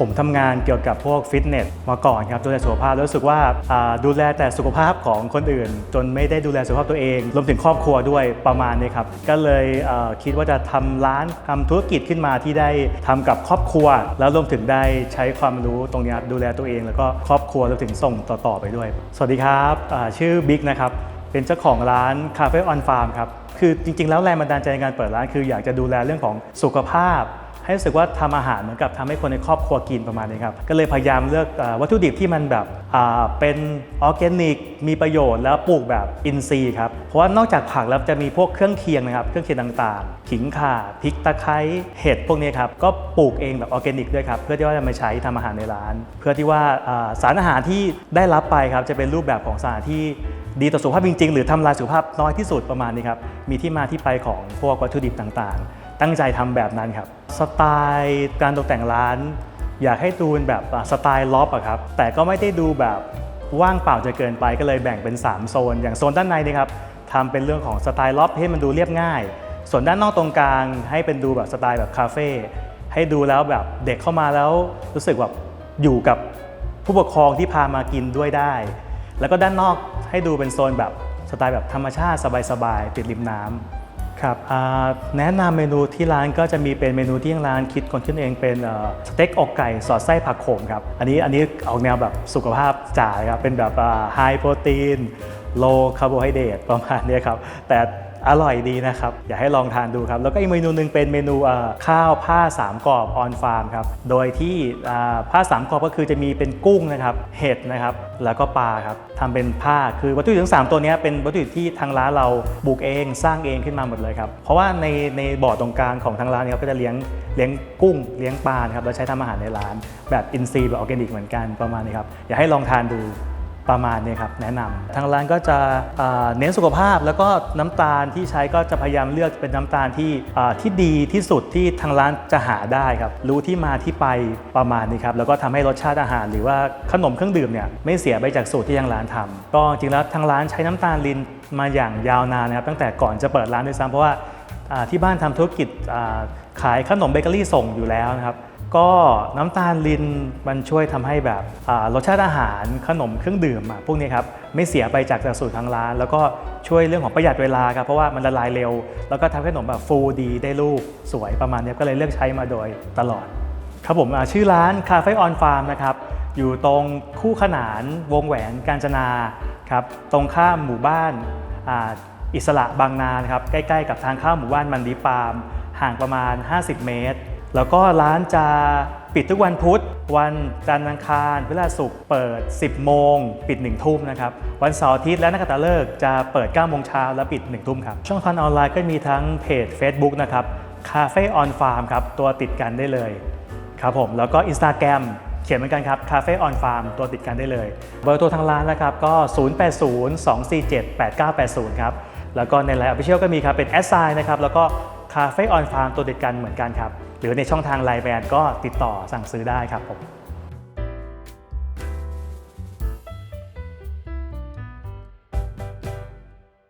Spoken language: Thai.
ผมทำงานเกี่ยวกับพวกฟิตเนสมาก่อนครับดูแลสุขภาพรู้สึกว่าดูแลแต่สุขภาพของคนอื่น จนไม่ได้ดูแลสุขภาพตัวเองรวมถึงครอบครัวด้วยประมาณนี้ครับก็เลยคิดว่าจะทำร้านทำธุรกิจขึ้นมาที่ได้ทำกับครอบครัว แล้วรวมถึงได้ใช้ความรู้ตรงนี้ดูแลตัวเอง แล้วก็ครอบครัวรวมถึงส่งต่อๆไปด้วย สวัสดีครับชื่อบิ๊กนะครับเป็นเจ้าของร้านคาเฟ่ออนฟาร์มครับคือจริงๆแล้วแรงบันดาลใจในการเปิดร้านคืออยากจะดูแลเรื่องของสุขภาพ ให้รู้สึกว่าทำอาหารเหมือนกับทำให้คนในครอบครัวกินประมาณนี้ครับ ก็เลยพยายามเลือกอวัตถุดิบที่มันแบบเป็นออร์แกนิก มีประโยชน์แล้วปลูกแบบอินทรีย์ครับ เพราะว่านอกจากผักแล้วจะมีพวกเครื่องเคียงนะครับ เครื่องเคียงต่างๆ ขิงข่าพริกตะไคร้เห็ดพวกนี้ครับ ก็ปลูกเองแบบออร์แกนิกด้วยครับ เพื่อที่ว่าจะมาใช้ทำอาหารในร้าน เพื่อที่ว่าอ่าสารอาหารที่ได้รับไปครับจะเป็นรูปแบบของสารที่ดีต่อสุขภาพจริงๆ หรือทำลายสุขภาพน้อยที่สุดประมาณนี้ครับ มีที่มาที่ไปของพวกวัตถุดิบต่างๆ ตั้งใจทำแบบนั้นครับ สไตล์การตกแต่งร้าน อยากให้ดูนแบบสไตล์ล็อบอะครับ แต่ก็ไม่ได้ดูแบบว่างเปล่าจะเกินไปก็เลยแบ่งเป็น 3 โซน อย่างโซนด้านในนี่ครับทำเป็นเรื่องของสไตล์ล็อบให้มันดูเรียบง่าย ส่วนด้านนอกตรงกลางให้เป็นดูแบบสไตล์แบบคาเฟ่ให้ดูแล้วแบบเด็กเข้ามาแล้วรู้สึกแบบอยู่กับผู้ปกครองที่พามากินด้วยได้ แล้วก็ด้านนอกให้ดูเป็นโซนแบบสไตล์แบบธรรมชาติสบายๆติดริมน้ำ ครับแนะนำเมนูที่ร้านก็จะมีเป็นเมนูที่ทางร้านคิดคนขึ้นเองเป็นสเต็กอกไก่สอดไส้ผักโขมครับอันนี้อันนี้ออกแนวแบบสุขภาพจ๋าครับเป็นแบบไฮโปรตีนโลคาร์โบไฮเดรตประมาณนี้ครับแต่ อร่อยดีนะครับ อยากให้ลองทานดูครับ แล้วก็อีกเมนูหนึ่งเป็นเมนูข้าวผ้าสามกรอบออนฟาร์มครับ โดยที่ผ้าสามกรอบก็คือจะมีเป็นกุ้งนะครับ เห็ดนะครับ แล้วก็ปลาครับทำเป็นผ้า คือวัตถุดิบทั้งสามตัวนี้เป็นวัตถุดิบที่ทางร้านเราปลูกเองสร้างเองขึ้นมาหมดเลยครับ เพราะว่าในในบ่อตรงกลางของทางร้านเนี่ยก็จะเลี้ยงเลี้ยงกุ้งเลี้ยงปลาครับ แล้วใช้ทำอาหารในร้าน แบบอินทรีย์แบบออร์แกนิกเหมือนกันประมาณนี้ครับ อยากให้ลองทานดู ประมาณนี้ครับแนะนำทางร้านก็จะเน้นสุขภาพแล้วก็น้ำตาลที่ใช้ก็จะพยายามเลือกเป็นน้ำตาลที่ที่ดีที่สุดที่ทางร้านจะหาได้ครับรู้ที่มาที่ไปประมาณนี้ครับแล้วก็ทำให้รสชาติอาหาร หรือว่าขนมเครื่องดื่มเนี่ยไม่เสียไปจากสูตรที่ทางร้านทำก็จริงแล้วทางร้านใช้น้ำตาลลินมาอย่างยาวนานนะครับตั้งแต่ก่อนจะเปิดร้านด้วยซ้ำเพราะว่าที่บ้านทำธุรกิจขายขนมเบเกอรี่ส่งอยู่แล้วนะครับ ก็น้ำตาลลินมันช่วยทำให้แบบรสชาติอาหารขนมเครื่องดื่มพวกนี้ครับไม่เสียไปจากจากสูตรทางร้าน แล้วก็ช่วยเรื่องของประหยัดเวลาครับเพราะว่ามันละลายเร็ว แล้วก็ทำให้ขนมแบบฟูดีได้รูปสวยประมาณนี้ก็เลยเลือกใช้มาโดยตลอด ครับผมชื่อร้านคาเฟ่ออนฟาร์มนะครับอยู่ตรงคู่ขนานวงแหวนกาญจนาครับตรงข้ามหมู่บ้านอิสระบางนานครับใกล้ ๆ กับทางข้าหมู่บ้านมันดีปาล์มห่างประมาณ 50 เมตร แล้วก็ร้านจะปิดทุกวันพุธ วันจันทร์อังคารพฤหัสศุกร์เปิด 10 โมง ปิด 1 ทุ่มนะครับ วันเสาร์อาทิตย์และนักขัตฤกษ์จะเปิด 9 โมงเช้าและปิด 1 ทุ่มครับ ช่องทางออนไลน์ก็มีทั้งเพจ Facebook นะครับ Cafe on Farm ครับ ตัวติดกันได้เลยครับผม แล้วก็ Instagram เขียนเหมือนกันครับ Cafe on Farm ตัวติดกันได้เลย เบอร์โทรทางร้านนะครับก็ 0802478980 ครับ แล้วก็ในไลน์ Official ก็มีครับเป็น s อ i นะครับแล้วก็ Cafe on Farm ตัวติดกันเหมือนกันครับ หรือในช่องทางไลน์แบรนด์ก็ติดต่อสั่งซื้อได้ครับผม